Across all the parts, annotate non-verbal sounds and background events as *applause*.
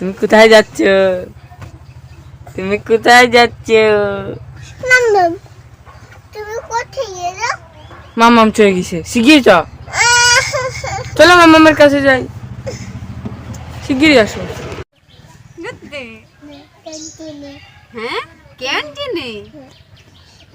তুমি কোথায় যাচ্ছ? তুমি কোথায় যাচ্ছ? মামাম চলে গেছে। শিগগির *laughs* চলো মামামের কাছে যাই। শিগগিরই আসো। ক্যান্টিনে। হ্যাঁ? ক্যান্টিনে?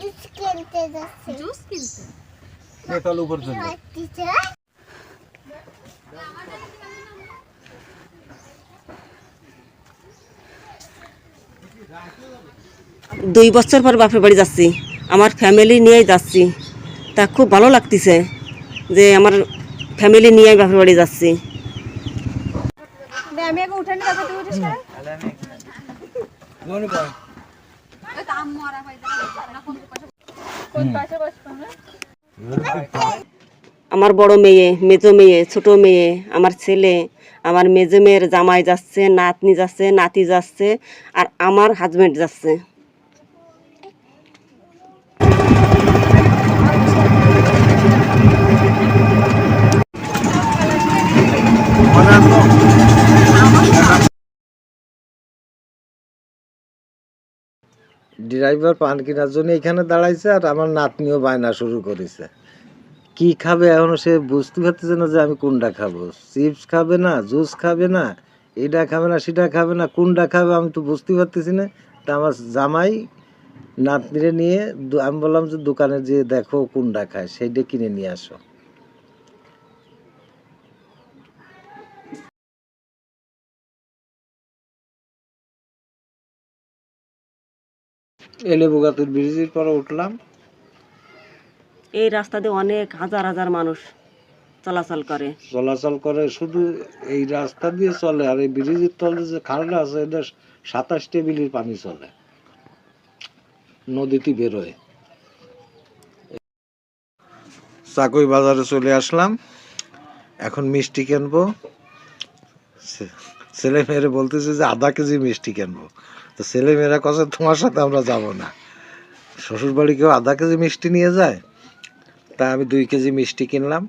জুস কিনতে যাচ্ছে। জুস কিনতে? টিচার দুই বছর পর বাপের বাড়ি যাচ্ছি। আমার ফ্যামিলি নিয়েই যাচ্ছি। তা খুব ভালো লাগতেছে যে আমার ফ্যামিলি নিয়েই বাপের বাড়ি যাচ্ছি। আমি আগে উঠানে তুই উঠিস না। আমার বড় মেয়ে মেজো মেয়ে ছোট মেয়ে আমার ছেলে আমার মেজে মেয়ের জামাই যাচ্ছে, নাতনি যাচ্ছে, নাতি যাচ্ছে, আর আমার হাজবেন্ড যাচ্ছে। ড্রাইভার পান কেনার জন্য এখানে দাঁড়াইছে আর আমার নাতনিও বায়না শুরু করেছে। কি খাবে এখনও সে বুঝতে পারতেছে না যে আমি কোনটা খাব। চিপস খাবে না, জুস খাবে না, এটা খাবে না, সেটা খাবে না, কোনটা খাবে আমি তো বুঝতে পারতেছি না। তা আমার জামাই নাতনিরে নিয়ে আমি বললাম যে দোকানে যে দেখো কোনটা খায়, সেইটা কিনে নিয়ে আসো। এলে বোগাতুর ব্রিজের পরে উঠলাম। এই রাস্তা দিয়ে অনেক হাজার হাজার মানুষ চলাচল করে। চলাচল করে, শুধু এই রাস্তা দিয়ে চলে আর এই ব্রিজের তলে যে খালটা আছে, এটা সাতাশ টেবিলের পানি চলে। নদীতে বেরোয় চাকই বাজারে চলে আসলাম। এখন মিষ্টি কিনবো। ছেলে মেয়েরা বলতেছে যে আধা কেজি মিষ্টি কিনবো। তো ছেলে মেয়েরা কথা তোমার সাথে আমরা যাব না? শ্বশুর বাড়ি কেউ আধা কেজি মিষ্টি নিয়ে যায়? তা আমি দুই কেজি মিষ্টি কিনলাম।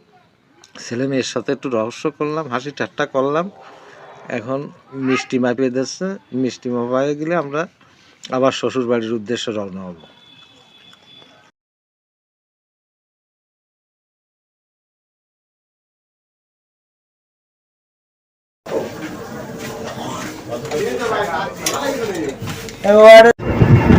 ছেলে মেয়ের সাথে একটু রহস্য করলাম, হাসি ঠাট্টা করলাম। এখন মিষ্টি মাপিয়ে দিচ্ছে, মিষ্টি মাপায়ে গেলে আমরা আবার শ্বশুর বাড়ির উদ্দেশ্যে রওনা হব। শস্য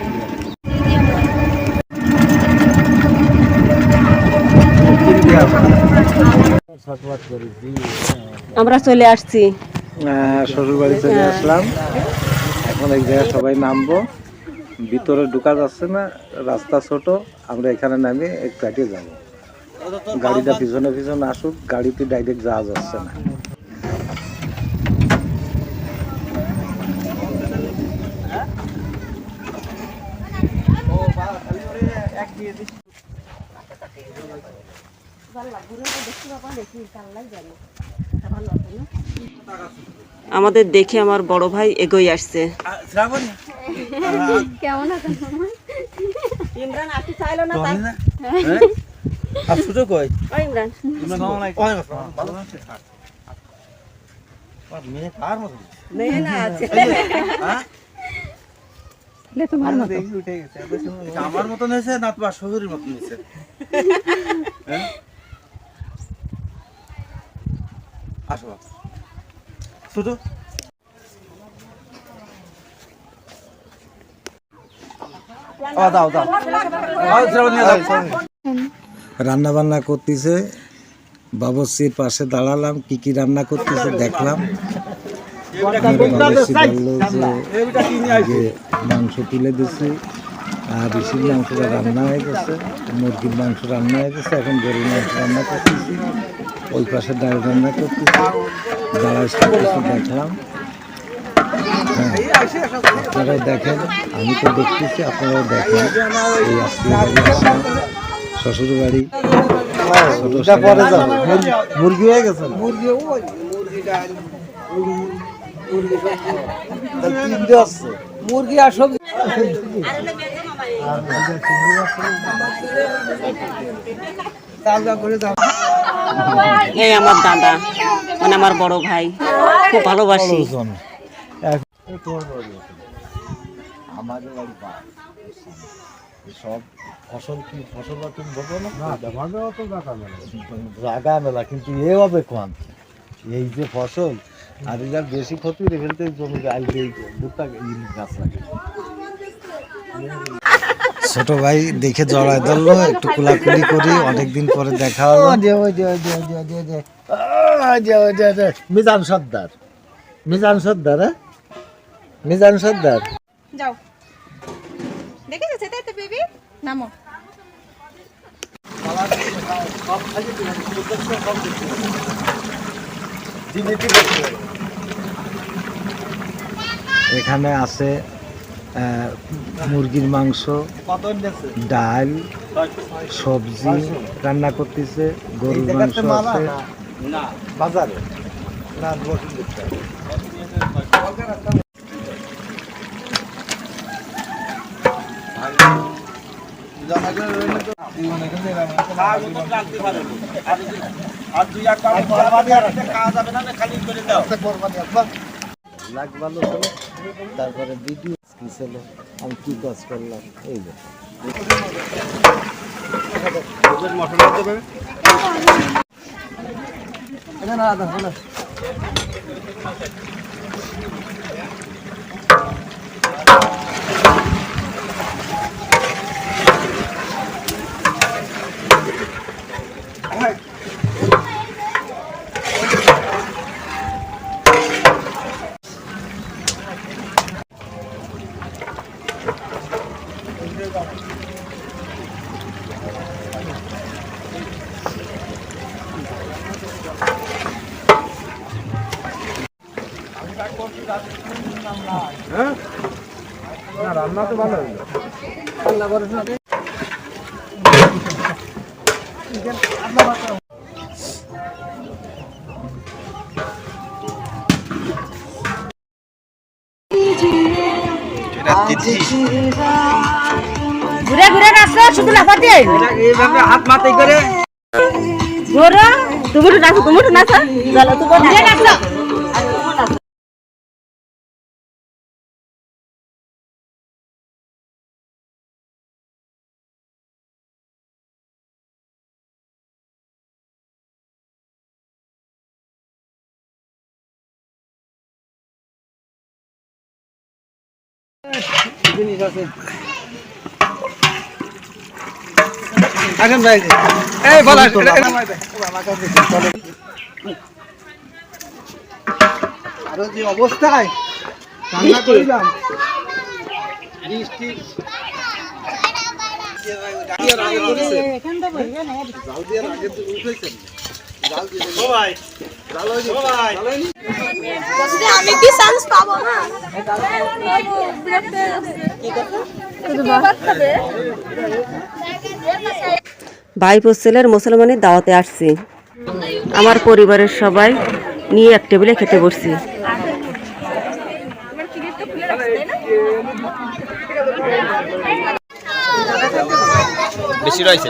আমরা চলে আসছি। শ্বশুর বাড়ি চলে আসলাম। এখন এক জায়গায় সবাই নামবো। ভিতরে ঢুকা যাচ্ছে না রাস্তা ছোট আমরা এখানে নামে এক কাটিয়ে যাব। গাড়িটা পিছনে পিছনে আসুক গাড়িতে ডাইরেক্ট যাওয়া যাচ্ছে না। আমাদের দেখে আমার বড় ভাই এগোই আসছে। কেমন আছেন ইমরান আসতে চাইলো না আর সুযোগ কই? ইমরান। মেয়ে কার মতো? মেয়ে না আছে। হ্যাঁ? আমার মতন হয়েছে না তোমার শ্বশুরের মতন হয়েছে হ্যাঁ? আসো রান্না বান্না করতেছে বাবরচির পাশে দাঁড়ালাম কি কি রান্না করতেছে দেখলাম। মাংস তুলে দিছি আর ঋষির মাংসটা রান্না হয়ে গেছে মুরগির মাংস রান্না হয়ে গেছে এখন গরুর মাংস রান্না করতেছি ওই পাশে ডাল রান্না করতেছি। সব কিছু দেখলাম। হ্যাঁ আপনারাও দেখেন আমি তো দেখতেছি আপনারাও দেখেন। এই আজকে বাড়ি আসলাম শ্বশুর বাড়ি মুরগি হয়ে গেছে মুরগি আর সবজি। এই আমার দাদা। মানে আমার বড় ভাই। খুব ভালোবাসি। আমাদের বাড়ি সব ফসল কি ফসল বা তুমি বলব না ভাবে মেলা কিন্তু এ হবে কোন এই যে ফসল আর বেশি ক্ষতি ফেলতে জমি ভুট্টা গাছ লাগে। ছোট ভাই দেখে জড়ায় ধরলো একটু কুলাকুলি করি অনেকদিন পরে দেখা হলো। মিজান সর্দার। মিজান সর্দার হ্যাঁ? মিজান সর্দার। যাও। দেখে গেছে তাই তো বেবি? নামো। এখানে আছে আহ, মুরগির মাংস ডাল সবজি রান্না করতেছে গরুর মাংস আছে। না। যাবে না খালি করে দাও লাখ ভালো ছিল তারপরে ভিডিও কি ছিল আমি কি কাজ করলাম এই যে মশলা দেবে છે ને આ તો ঘুরে ঘুরে নাচো শুধু লাফাতে এইভাবে হাত মাথায় করে। ঘোরো তুমি তো নাচো তুমি তো নাচো। চলো তুমি আসেন ভাই এই বলা আরও যে অবস্থায় রান্না করিলাম বৃষ্টি আমি কি চান্স পাবো না? ভাইপো ছেলের মুসলমানের দাওয়াতে আসছি। আমার পরিবারের সবাই নিয়ে এক টেবিলে খেতে বসছি। বেশি রয়েছে?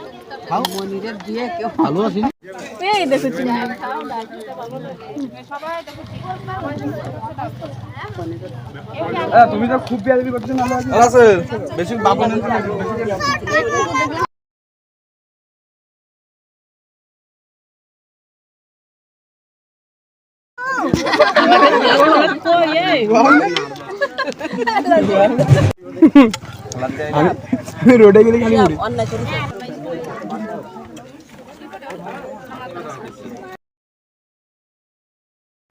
তুমি তো খুব বিয়াদি করছ না আছে বেশি বাবু রোডে গেলে খালি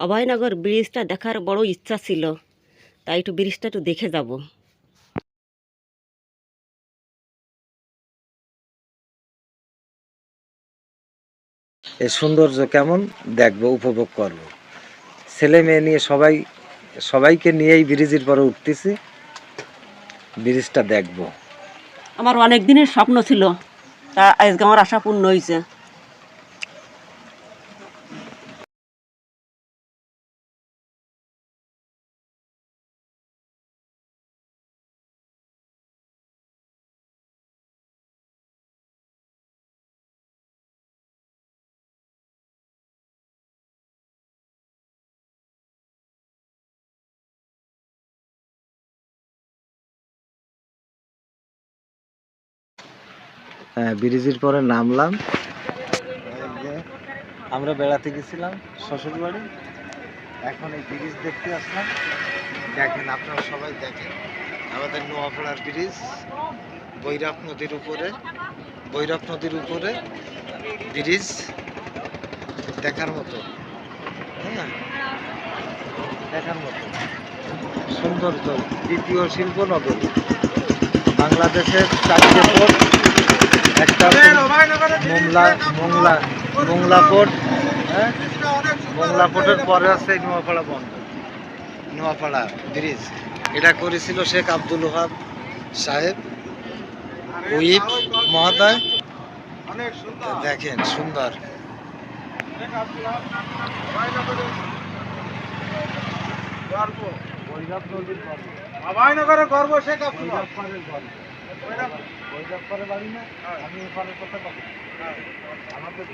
অভয়নগর ব্রিজটা দেখার বড় ইচ্ছা ছিল তাই একটু ব্রিজটা একটু দেখে যাব। এই সৌন্দর্য কেমন? দেখব উপভোগ করব। ছেলে মেয়ে নিয়ে সবাই সবাইকে নিয়েই ব্রিজের পরে উঠতেছি। ব্রিজটা দেখব। আমার অনেক দিনের স্বপ্ন ছিল তা আজকে আমার আশা পূর্ণ হয়েছে। হ্যাঁ ব্রিজের পরে নামলাম। আমরা বেড়াতে গেছিলাম শ্বশুর বাড়ি এখন এই ব্রিজ দেখতে আসলাম। দেখেন, আপনারা সবাই দেখেন, আমাদের নোয়াপাড়ার ব্রিজ বৈরাপ নদীর উপরে বৈরাপ নদীর উপরে ব্রিজ দেখার মতো। হ্যাঁ দেখার মতো। সৌন্দর্য, দ্বিতীয় শিল্প নগরী বাংলাদেশের চারটে পোর্ট একটা মোংলা মোংলা মোংলা পোর্ট হ্যাঁ মোংলা পোর্টের পরে আছে নোয়াপাড়া বন্দর নোয়াপাড়া ব্রিজ এটা করেছিল শেখ আব্দুল ওহাব সাহেব উইপ মহোদয় দেখেন সুন্দর গর্ব শেখ আব্দুল বাড়ি না আমি কথা বলি। আমাদের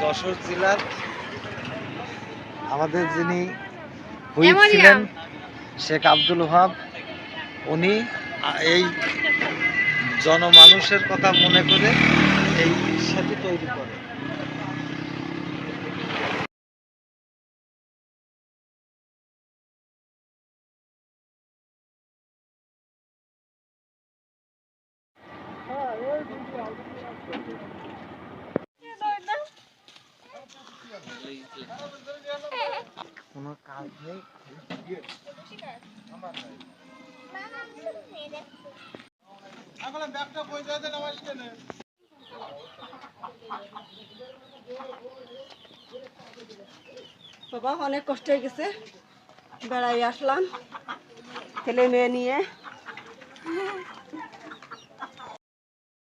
যশোর জেলার আমাদের যিনি হুইপ ছিলেন শেখ আব্দুল ওহাব উনি এই জনমানুষের কথা মনে করে এই সেতু তৈরি করে কোনো কাজ নেই? বাবা অনেক কষ্ট হয়ে গেছে। বেড়াই আসলাম ছেলে মেয়ে নিয়ে।